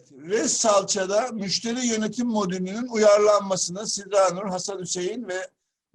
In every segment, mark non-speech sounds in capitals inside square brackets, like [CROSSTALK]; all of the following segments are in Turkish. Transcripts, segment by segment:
Evet, Res Salça'da müşteri yönetim modülünün uyarlanmasını Sidra Nur, Hasan Hüseyin ve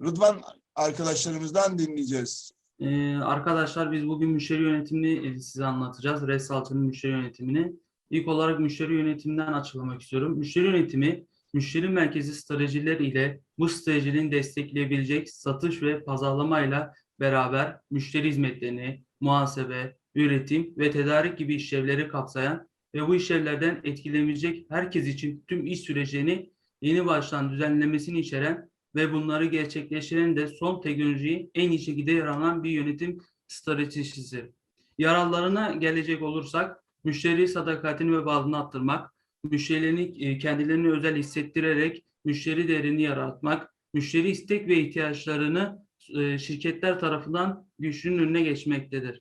Rıdvan arkadaşlarımızdan dinleyeceğiz. Ee, arkadaşlar biz bugün müşteri yönetimini e, size anlatacağız. Resalt'ın müşteri yönetimini. İlk olarak müşteri yönetiminden açıklamak istiyorum. Müşteri yönetimi, müşteri merkezi stratejiler ile bu stratejinin destekleyebilecek satış ve pazarlamayla beraber müşteri hizmetlerini, muhasebe, üretim ve tedarik gibi işlevleri kapsayan ve bu işlevlerden etkilenebilecek herkes için tüm iş sürecini yeni baştan düzenlemesini içeren ve bunları gerçekleştiren de son teknolojiyi en iyi şekilde yer alan bir yönetim stratejisi. Yararlarına gelecek olursak, müşteri sadakatini ve bağlılığını arttırmak, müşterilerini e, kendilerini özel hissettirerek müşteri değerini yaratmak, müşteri istek ve ihtiyaçlarını e, şirketler tarafından güçlünün önüne geçmektedir.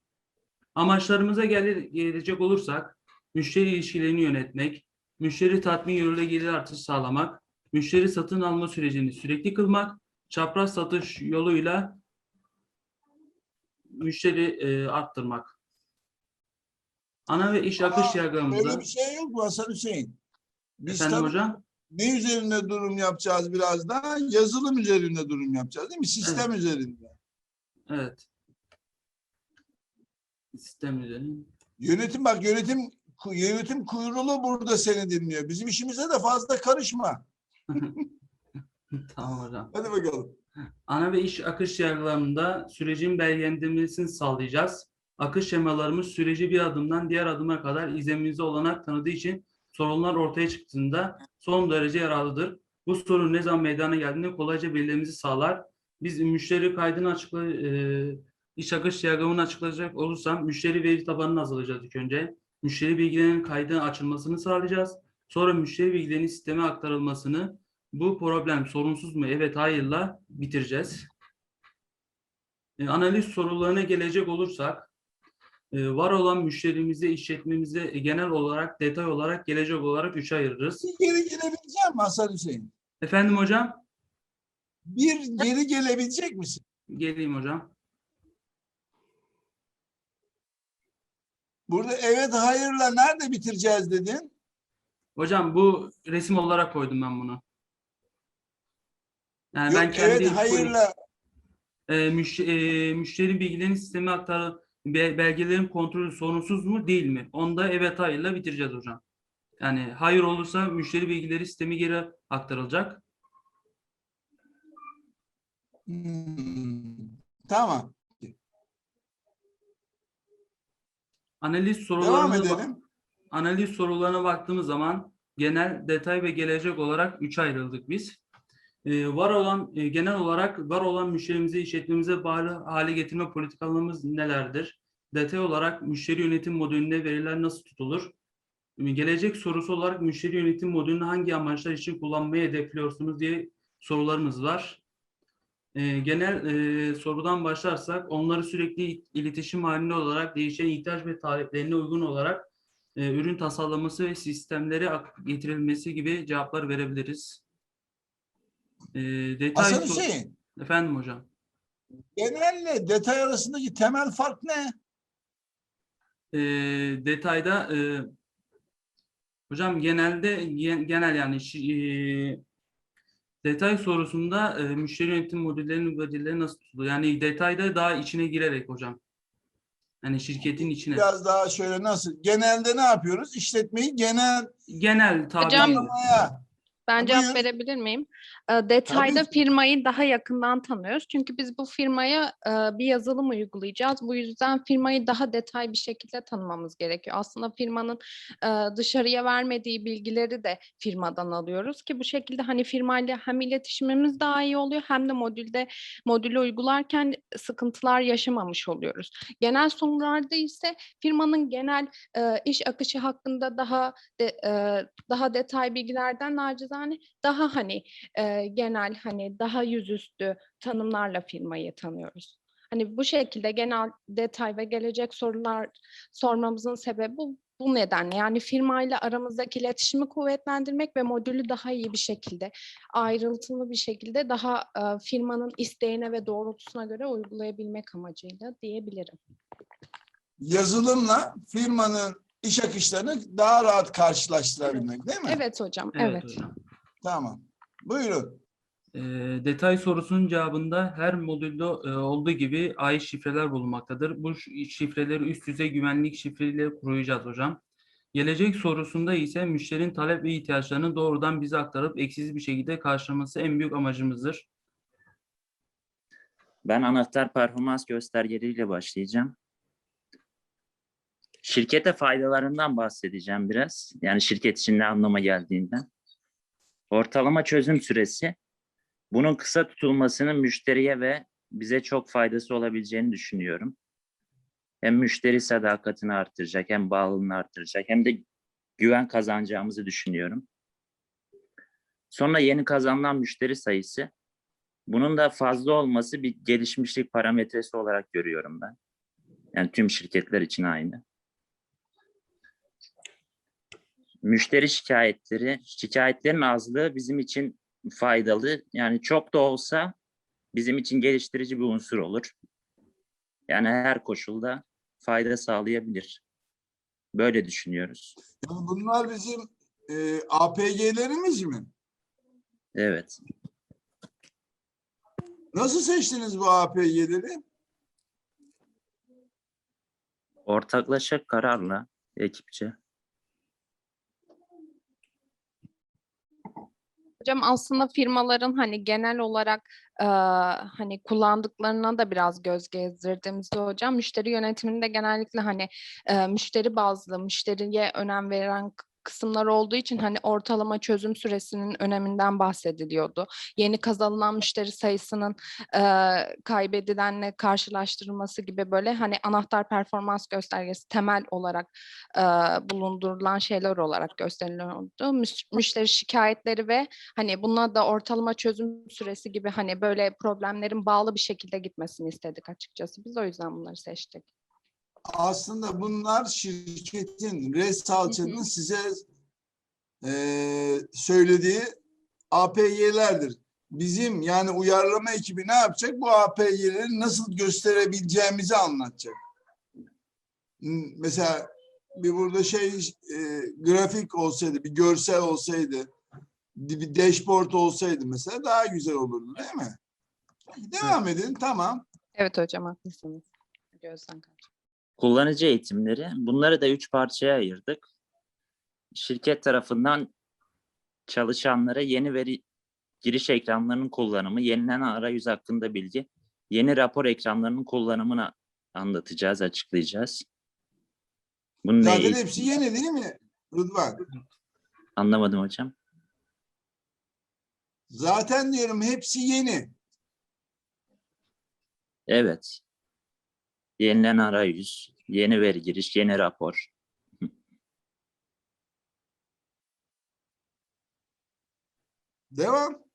Amaçlarımıza gele- gelecek olursak, müşteri ilişkilerini yönetmek, müşteri tatmin yoluyla gelir artışı sağlamak, müşteri satın alma sürecini sürekli kılmak, çapraz satış yoluyla müşteri e, arttırmak. Ana ve iş akış Ama diyagramımıza. Böyle bir şey yok mu Hasan Hüseyin? Biz Efendim tabii hocam? ne üzerinde durum yapacağız biraz daha? Yazılım üzerinde durum yapacağız değil mi? Sistem üzerinde. Evet. Sistem üzerine. Yönetim bak yönetim yönetim kuyruğu burada seni dinliyor. Bizim işimize de fazla karışma. [LAUGHS] tamam hocam. Hadi bakalım. Ana ve iş akış diagramında sürecin belgelendirmesini sağlayacağız. Akış şemalarımız süreci bir adımdan diğer adıma kadar izlememize olanak tanıdığı için sorunlar ortaya çıktığında son derece yararlıdır. Bu sorun ne zaman meydana geldiğinde kolayca belirlememizi sağlar. Biz müşteri kaydını açıkla, e, iş akış diyagramını açıklayacak olursam müşteri veri tabanını hazırlayacağız ilk önce. Müşteri bilgilerinin kaydının açılmasını sağlayacağız. Sonra müşteri bilgilerinin sisteme aktarılmasını bu problem sorunsuz mu? Evet, hayırla bitireceğiz. E, analiz sorularına gelecek olursak, e, var olan müşterimize, işletmemize e, genel olarak, detay olarak, gelecek olarak üçe ayırırız. Bir geri gelebilecek misin Hasan Hüseyin? Efendim hocam? Bir geri gelebilecek misin? Geleyim hocam. Burada evet hayırla nerede bitireceğiz dedin? Hocam bu resim olarak koydum ben bunu. Yani Yok ben kendi evet hayırla e, müş- e, müşteri bilgilerini sisteme aktar be- belgelerin kontrolü sorunsuz mu değil mi? Onda evet hayırla bitireceğiz hocam. Yani hayır olursa müşteri bilgileri sisteme geri aktarılacak. Hmm, Tamam. Analiz Devam sorularına bak- edelim. analiz sorularına baktığımız zaman genel, detay ve gelecek olarak üçe ayrıldık biz. Ee, var olan e, genel olarak var olan müşterimize, işletmemize bağlı hale getirme politikalarımız nelerdir? Detay olarak müşteri yönetim modülünde veriler nasıl tutulur? Ee, Gelecek sorusu olarak müşteri yönetim modülünü hangi amaçlar için kullanmayı hedefliyorsunuz diye sorularımız var. Ee, genel e, sorudan başlarsak onları sürekli iletişim halinde olarak değişen ihtiyaç ve taleplerine uygun olarak e, ürün tasarlaması ve sistemlere getirilmesi gibi cevaplar verebiliriz. E, detay Hasan Hüseyin, Efendim hocam. genelle detay arasındaki temel fark ne? E, detayda e, hocam genelde gen- genel yani e, detay sorusunda e, müşteri yönetim modüllerinin verileri nasıl tutuluyor? Yani detayda daha içine girerek hocam. Yani şirketin içine. Biraz daha şöyle nasıl? Genelde ne yapıyoruz? İşletmeyi genel Genel tabiriyle. Hocam- Ben Buyur. cevap verebilir miyim? Ee, Detayda ki. firmayı daha yakından tanıyoruz. Çünkü biz bu firmaya e, bir yazılım uygulayacağız. Bu yüzden firmayı daha detay bir şekilde tanımamız gerekiyor. Aslında firmanın e, dışarıya vermediği bilgileri de firmadan alıyoruz ki bu şekilde hani firmayla hem iletişimimiz daha iyi oluyor hem de modülde modülü uygularken sıkıntılar yaşamamış oluyoruz. Genel sorularda ise firmanın genel e, iş akışı hakkında daha de, e, daha detay bilgilerden nacizane daha hani e, genel hani daha yüzüstü tanımlarla firmayı tanıyoruz. Hani bu şekilde genel detay ve gelecek sorular sormamızın sebebi bu, bu nedenle. Yani firmayla aramızdaki iletişimi kuvvetlendirmek ve modülü daha iyi bir şekilde ayrıntılı bir şekilde daha e, firmanın isteğine ve doğrultusuna göre uygulayabilmek amacıyla diyebilirim. Yazılımla firmanın iş akışlarını daha rahat karşılaştırabilmek değil mi? Evet hocam, Evet, evet. hocam. Tamam. Buyurun. Ee, detay sorusunun cevabında her modülde e, olduğu gibi ait şifreler bulunmaktadır. Bu şifreleri üst düzey güvenlik şifreleriyle koruyacağız hocam. Gelecek sorusunda ise müşterinin talep ve ihtiyaçlarını doğrudan bize aktarıp eksiksiz bir şekilde karşılaması en büyük amacımızdır. Ben anahtar performans göstergeleriyle başlayacağım. Şirkete faydalarından bahsedeceğim biraz. Yani şirket için ne anlama geldiğinden. Ortalama çözüm süresi. Bunun kısa tutulmasının müşteriye ve bize çok faydası olabileceğini düşünüyorum. Hem müşteri sadakatini arttıracak, hem bağlılığını arttıracak, hem de güven kazanacağımızı düşünüyorum. Sonra yeni kazanılan müşteri sayısı. Bunun da fazla olması bir gelişmişlik parametresi olarak görüyorum ben. Yani tüm şirketler için aynı. Müşteri şikayetleri, şikayetlerin azlığı bizim için faydalı. Yani çok da olsa bizim için geliştirici bir unsur olur. Yani her koşulda fayda sağlayabilir. Böyle düşünüyoruz. Yani bunlar bizim e, APG'lerimiz mi? Evet. Nasıl seçtiniz bu APG'leri? Ortaklaşa kararla ekipçe. Hocam aslında firmaların hani genel olarak eee, hani kullandıklarına da biraz göz gezdirdiğimizde hocam. Müşteri yönetiminde genellikle hani eee, müşteri bazlı, müşteriye önem veren kısımlar olduğu için hani ortalama çözüm süresinin öneminden bahsediliyordu. Yeni kazanılan müşteri sayısının eee kaybedilenle karşılaştırılması gibi böyle hani anahtar performans göstergesi temel olarak eee, bulundurulan şeyler olarak gösteriliyordu. Müş- Müşteri şikayetleri ve hani buna da ortalama çözüm süresi gibi hani böyle problemlerin bağlı bir şekilde gitmesini istedik açıkçası. Biz o yüzden bunları seçtik. Aslında bunlar şirketin, res salçanın size e, söylediği APY'lerdir. Bizim yani uyarlama ekibi ne yapacak? Bu APY'leri nasıl gösterebileceğimizi anlatacak. Mesela bir burada şey e, grafik olsaydı, bir görsel olsaydı, bir dashboard olsaydı mesela daha güzel olurdu değil mi? Devam edin tamam. Evet hocam haklısınız. Gözden kaçtı. Kullanıcı eğitimleri. Bunları da üç parçaya ayırdık. Şirket tarafından çalışanlara yeni veri giriş ekranlarının kullanımı, yenilenen arayüz hakkında bilgi, yeni rapor ekranlarının kullanımını anlatacağız, açıklayacağız. Bunun Zaten eğitim- hepsi yeni değil mi Rıdvan? Anlamadım hocam. Zaten diyorum hepsi yeni. Evet. Yenilenen arayüz, yeni veri giriş, yeni rapor. Devam.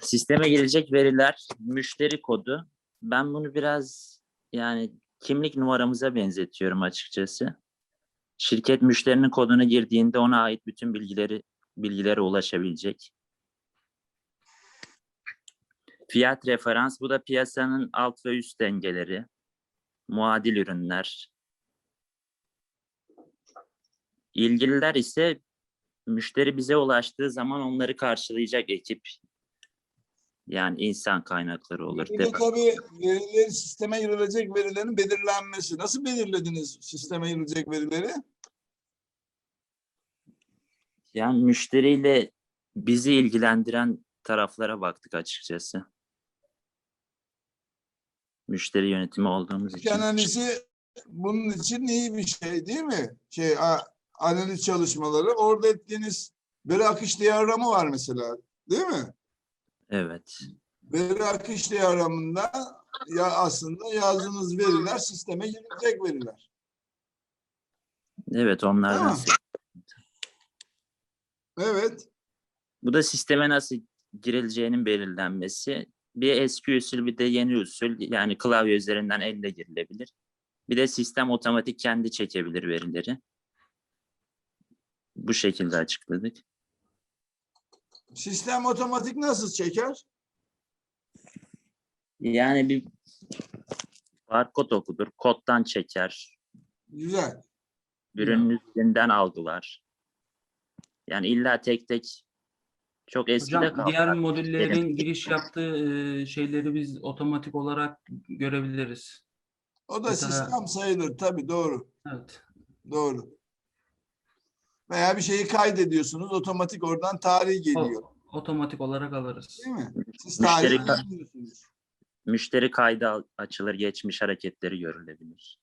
Sisteme girecek veriler, müşteri kodu. Ben bunu biraz yani kimlik numaramıza benzetiyorum açıkçası. Şirket müşterinin kodunu girdiğinde ona ait bütün bilgileri bilgilere ulaşabilecek. Fiyat referans bu da piyasanın alt ve üst dengeleri. Muadil ürünler. İlgililer ise müşteri bize ulaştığı zaman onları karşılayacak ekip. Yani insan kaynakları olur. Bir de tabii verileri sisteme girilecek verilerin belirlenmesi. Nasıl belirlediniz sisteme girilecek verileri? Yani müşteriyle bizi ilgilendiren taraflara baktık açıkçası. Müşteri yönetimi olduğumuz için. analizi bunun için iyi bir şey değil mi? Şey analiz çalışmaları. Orada ettiğiniz veri akış diyagramı var mesela. Değil mi? Evet. Veri akış diyagramında ya aslında yazdığınız veriler sisteme girilecek veriler. Evet. Tamam. se- Evet. Bu da sisteme nasıl girileceğinin belirlenmesi. Bir eski usul bir de yeni usul. Yani klavye üzerinden elle girilebilir. Bir de sistem otomatik kendi çekebilir verileri. Bu şekilde açıkladık. Sistem otomatik nasıl çeker? Yani bir barkod okudur, koddan çeker. Güzel. ürünün üstünden algılar. Yani illa tek tek çok eskide Hocam kaldı. diğer modüllerin giriş yaptığı şeyleri biz otomatik olarak görebiliriz. O da Mesela- sistem sayılır tabii doğru. Evet. Doğru. Veya bir şeyi kaydediyorsunuz otomatik oradan tarih geliyor. Otomatik olarak alırız. Değil mi? Siz Müşteri ka-. Müşteri kaydı açılır, geçmiş hareketleri görülebilir.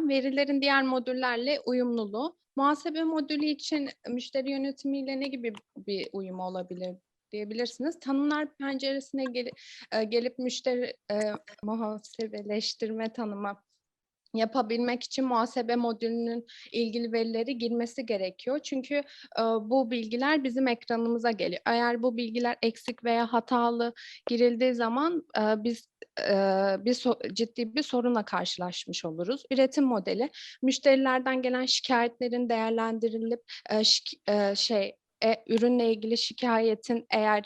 verilerin diğer modüllerle uyumluluğu. Muhasebe modülü için müşteri yönetimiyle ne gibi bir uyum olabilir diyebilirsiniz. Tanımlar penceresine gel- e, gelip müşteri e, muhasebeleştirme tanımı yapabilmek için muhasebe modülünün ilgili verileri girmesi gerekiyor. Çünkü e, bu bilgiler bizim ekranımıza geliyor. Eğer bu bilgiler eksik veya hatalı girildiği zaman e, biz e, bir so- ciddi bir sorunla karşılaşmış oluruz. Üretim modeli müşterilerden gelen şikayetlerin değerlendirilip e, şik- e, şey e, ürünle ilgili şikayetin eğer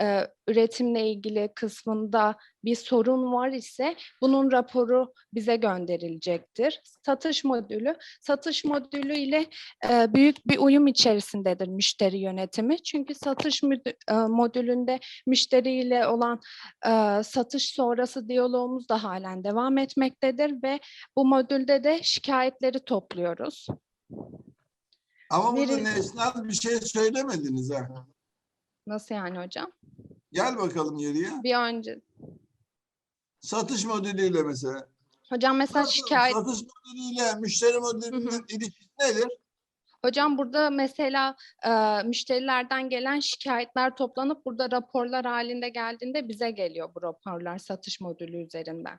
e, üretimle ilgili kısmında bir sorun var ise bunun raporu bize gönderilecektir. Satış modülü, satış modülü ile e, büyük bir uyum içerisindedir müşteri yönetimi. Çünkü satış e, modülünde müşteriyle olan e, satış sonrası diyalogumuz da halen devam etmektedir ve bu modülde de şikayetleri topluyoruz. Ama burada Veri- nesnel bir şey söylemediniz ha. Nasıl yani hocam? Gel bakalım geriye. Bir önce Satış modülüyle mesela. hocam mesela Satış- şikayet Satış modülüyle müşteri modülünün ilişkisi nedir? Hocam burada mesela e, müşterilerden gelen şikayetler toplanıp burada raporlar halinde geldiğinde bize geliyor bu raporlar satış modülü üzerinden.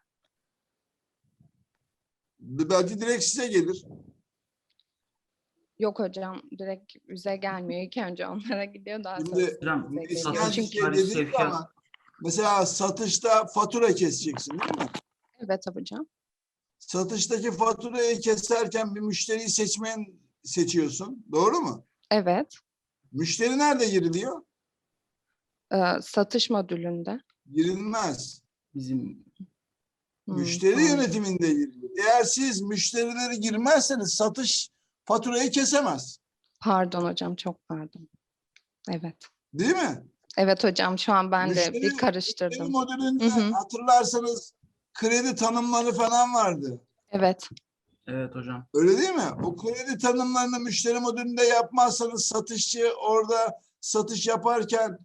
Belki direkt size gelir. Yok hocam direkt bize gelmiyor. İlk önce onlara gidiyor daha Şimdi sonra Hocam bize Nesnel geliyor. bir satış şey tarih sevkiyat zaman mesela satışta fatura keseceksin değil mi? Evet hocam. Satıştaki faturayı keserken bir müşteriyi seçmeyen seçiyorsun. Doğru mu? Evet. Müşteri nerede giriliyor? e, satış modülünde. Girilmez. bizim Hmm, Müşteri anladım. yönetiminde giriliyor. Eğer siz müşterileri girmezseniz satış faturayı kesemez. Pardon hocam çok pardon. Evet. Değil mi? Evet hocam şu an ben de Müşteri- bir Müşteri karıştırdım. modülünde Hı hı. hatırlarsanız kredi tanımları falan vardı. Evet. evet hocam. Öyle değil mi? O kredi tanımlarını müşteri modülünde yapmazsanız satışçı orada satış yaparken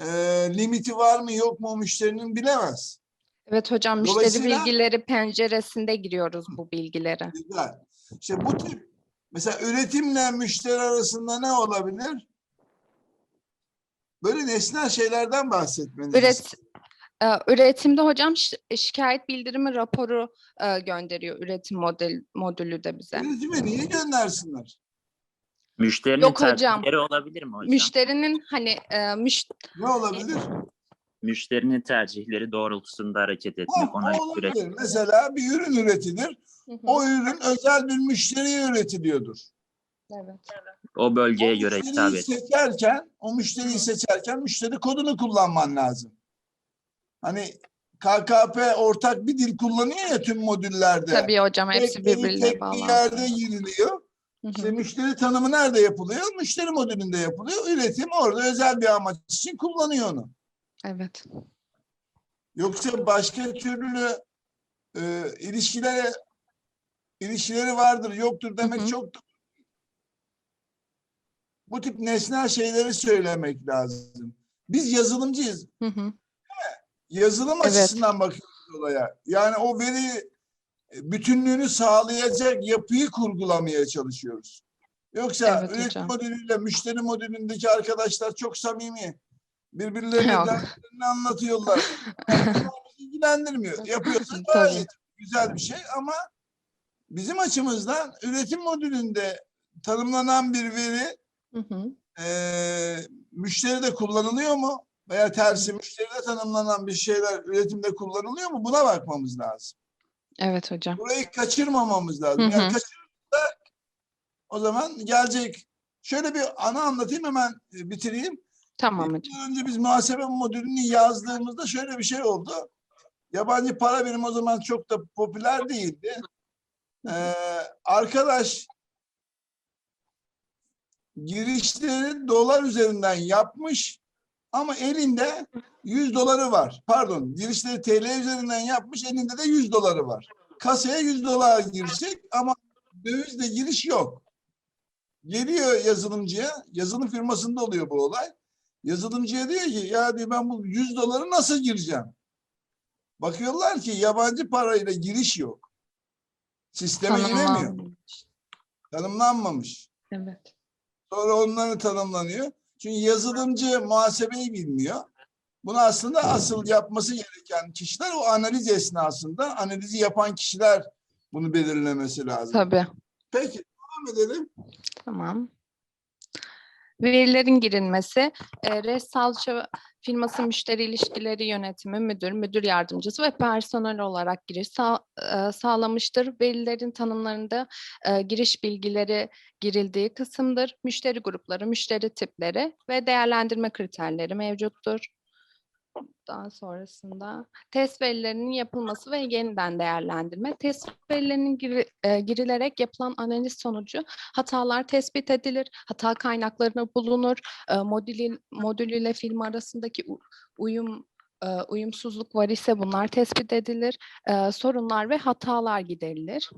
e, limiti var mı yok mu o müşterinin bilemez. Evet hocam müşteri Dolayısıyla- bilgileri penceresinde giriyoruz bu bilgileri. Güzel. İşte bu tip mesela üretimle müşteri arasında ne olabilir? Böyle nesnel şeylerden bahsetmeniz. Üret, e, üretimde hocam şi- şikayet bildirimi raporu e, gönderiyor üretim model modülü de bize. Üretime niye göndersinler? Müşterinin Yok hocam. tercihleri olabilir mi hocam? Müşterinin hani e, müş, Ne olabilir? Müşterinin tercihleri doğrultusunda hareket Ha, etmek, ona o olabilir. Mesela bir ürün üretilir. Hı hı, O ürün özel bir müşteriye üretiliyordur. evet. o bölgeye o göre hitap müşteriyi etmek. seçerken, o müşteriyi Hı. seçerken müşteri kodunu kullanman lazım. Hani KKP ortak bir dil kullanıyor ya tüm modüllerde. Tabii hocam hepsi birbirine tek bir yerde giriliyor. Hı hı, İşte müşteri tanımı nerede yapılıyor? Müşteri modülünde yapılıyor. Üretim orada özel bir amaç için kullanıyor onu. Evet. Yoksa başka türlü e, ilişkilere ilişkileri vardır, yoktur demek Hı hı. çok bu tip nesnel şeyleri söylemek lazım. Biz yazılımcıyız. Hı hı, Yazılım Evet. açısından bakıyoruz olaya. Yani o veri e, bütünlüğünü sağlayacak yapıyı kurgulamaya çalışıyoruz. Yoksa Evet üretim hocam. modülüyle müşteri modülündeki arkadaşlar çok samimi. Birbirlerine Yok. dertlerini anlatıyorlar. [LAUGHS] Yani ilgilendirmiyor. Yapıyorsa gayet güzel bir şey ama bizim açımızdan üretim modülünde tanımlanan bir veri Hı hı, müşteride kullanılıyor mu? Veya tersi müşteride tanımlanan bir şeyler üretimde kullanılıyor mu? Buna bakmamız lazım. Evet hocam. Burayı kaçırmamamız lazım. Hı Yani hı. kaçırırsak o zaman gelecek. Şöyle bir ana anlatayım hemen e, bitireyim. Tamam hocam. yıl önce biz muhasebe modülünü yazdığımızda şöyle bir şey oldu. Yabancı para birim o zaman çok da popüler değildi. Ee, arkadaş girişleri dolar üzerinden yapmış ama elinde 100 doları var. Pardon, girişleri TL üzerinden yapmış, elinde de 100 doları var. Kasaya 100 dolar girecek ama dövizle giriş yok. Geliyor yazılımcıya, yazılım firmasında oluyor bu olay. Yazılımcıya diyor ki ya diyor ben bu 100 doları nasıl gireceğim? Bakıyorlar ki yabancı parayla giriş yok. Sisteme giremiyor. Tanımlanmamış. Evet. Sonra onları tanımlanıyor. Çünkü yazılımcı muhasebeyi bilmiyor. Bunu aslında asıl yapması gereken kişiler o analiz esnasında analizi yapan kişiler bunu belirlemesi lazım. Tabii. Peki devam edelim. Tamam. Verilerin girilmesi, e, res firması müşteri ilişkileri yönetimi müdür, müdür yardımcısı ve personel olarak giriş sağ- e, sağlamıştır. Verilerin tanımlarında e, giriş bilgileri girildiği kısımdır. Müşteri grupları, müşteri tipleri ve değerlendirme kriterleri mevcuttur. Daha sonrasında test verilerinin yapılması ve yeniden değerlendirme. Test verilerinin giri- e, girilerek yapılan analiz sonucu hatalar tespit edilir, hata kaynaklarını bulunur, e, modülün, modül ile film arasındaki uyum e, uyumsuzluk var ise bunlar tespit edilir, e, sorunlar ve hatalar giderilir.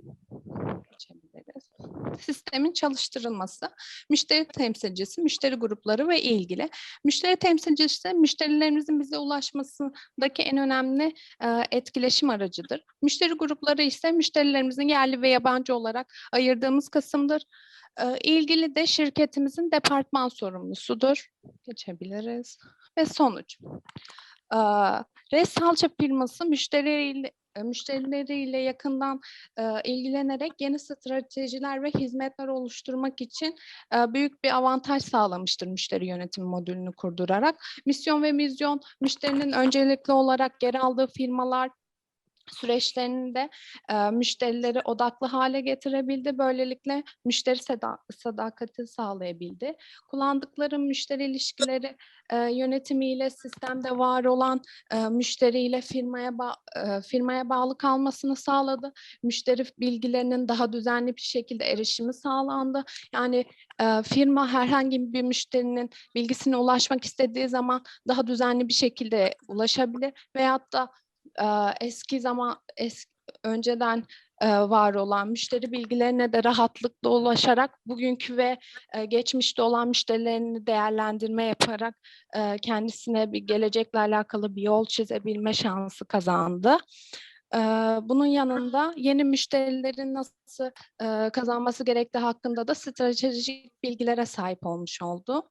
Sistemin çalıştırılması, müşteri temsilcisi, müşteri grupları ve ilgili. Müşteri temsilcisi, müşterilerimizin bize ulaşmasındaki en önemli e, etkileşim aracıdır. Müşteri grupları ise müşterilerimizin yerli ve yabancı olarak ayırdığımız kısımdır. Ee, ilgili de şirketimizin departman sorumlusudur. Geçebiliriz. Ve sonuç. Ee, Res Salça firması müşteriyle e, müşterileriyle yakından ilgilenerek yeni stratejiler ve hizmetler oluşturmak için büyük bir avantaj sağlamıştır müşteri yönetimi modülünü kurdurarak. Misyon ve vizyon müşterinin öncelikli olarak yer aldığı firmalar süreçlerinde e, müşterileri odaklı hale getirebildi. Böylelikle müşteri seda- sadakati sağlayabildi. Kullandıkları müşteri ilişkileri e, yönetimiyle sistemde var olan e, müşteriyle firmaya ba- e, firmaya bağlı kalmasını sağladı. Müşteri bilgilerinin daha düzenli bir şekilde erişimi sağlandı. Yani e, firma herhangi bir müşterinin bilgisine ulaşmak istediği zaman daha düzenli bir şekilde ulaşabilir veyahut da eski zaman es, önceden var olan müşteri bilgilerine de rahatlıkla ulaşarak bugünkü ve geçmişte olan müşterilerini değerlendirme yaparak kendisine bir gelecekle alakalı bir yol çizebilme şansı kazandı. Bunun yanında yeni müşterilerin nasıl kazanması gerektiği hakkında da stratejik bilgilere sahip olmuş oldu.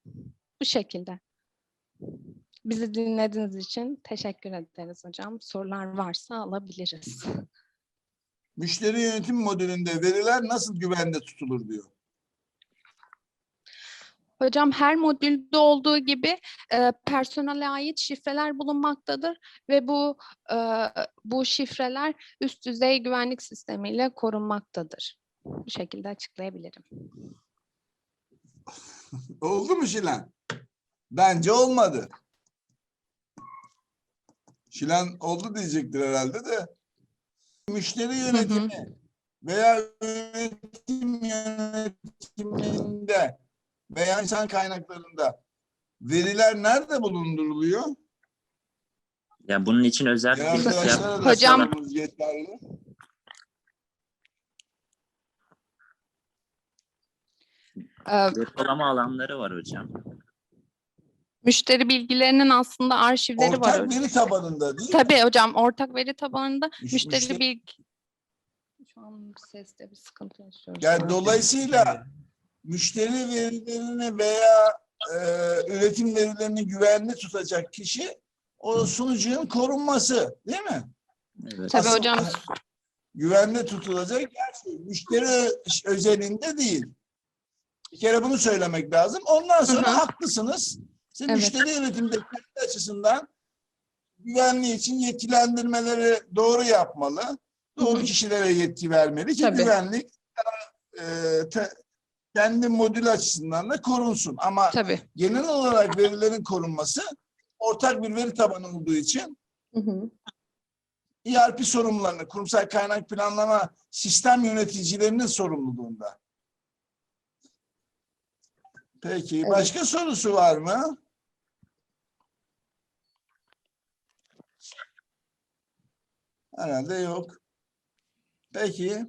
Bu şekilde. Bizi dinlediğiniz için teşekkür ederiz hocam. Sorular varsa alabiliriz. Müşteri yönetim modülünde veriler nasıl güvende tutulur diyor. Hocam her modülde olduğu gibi e, personele ait şifreler bulunmaktadır ve bu e, bu şifreler üst düzey güvenlik sistemiyle korunmaktadır. Bu şekilde açıklayabilirim. [LAUGHS] Oldu mu Şilan? Bence olmadı. Şilan oldu diyecektir herhalde de. Müşteri yönetimi veya üretim yönetiminde veya insan kaynaklarında veriler nerede bulunduruluyor? Ya bunun için özel Ya bir da Hocam- yeterli. E, depolama alanları var hocam. Müşteri bilgilerinin aslında arşivleri var. Ortak veri tabanında değil mi? Tabii hocam ortak veri tabanında Müş- müşteri müşteri- bilgi... Şu an seste bir sıkıntı yaşıyoruz. Yani dolayısıyla müşteri verilerini veya e, üretim verilerini güvenli tutacak kişi o sunucunun korunması değil mi? Evet. Tabii Asıl- hocam. Güvenli tutulacak her şey. Müşteri özelinde değil. Bir kere bunu söylemek lazım. Ondan sonra Hı hı. haklısınız. Siz Evet. müşteri yönetiminde kendi açısından güvenliği için yetkilendirmeleri doğru yapmalı. Doğru Hı hı. kişilere yetki vermeli ki Tabii. güvenlik e, te- kendi modül açısından da korunsun. Ama Tabii. genel olarak verilerin korunması ortak bir veri tabanı olduğu için Hı hı. ERP sorumlularını, kurumsal kaynak planlama sistem yöneticilerinin sorumluluğunda. Peki, başka sorusu var mı? Herhalde yok. Peki.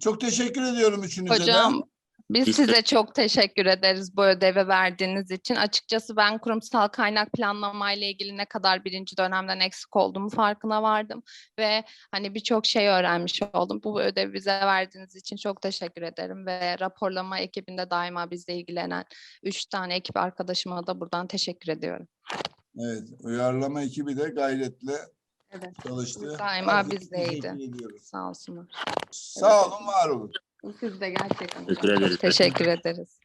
Çok teşekkür ediyorum üçünüze de. Hocam biz Biz de- size çok teşekkür ederiz bu ödevi verdiğiniz için. Açıkçası ben kurumsal kaynak planlama ile ilgili ne kadar birinci dönemden eksik olduğumu farkına vardım ve hani birçok şey öğrenmiş oldum. Bu ödevi bize verdiğiniz için çok teşekkür ederim ve raporlama ekibinde daima bizle ilgilenen üç tane ekip arkadaşıma da buradan teşekkür ediyorum. Evet, uyarlama ekibi de gayretle Evet. çalıştı. Daima bizdeydi. Sağ olsunlar. Sağ olun, var olun. Siz de gerçekten Teşekkür ederiz. teşekkür ederiz.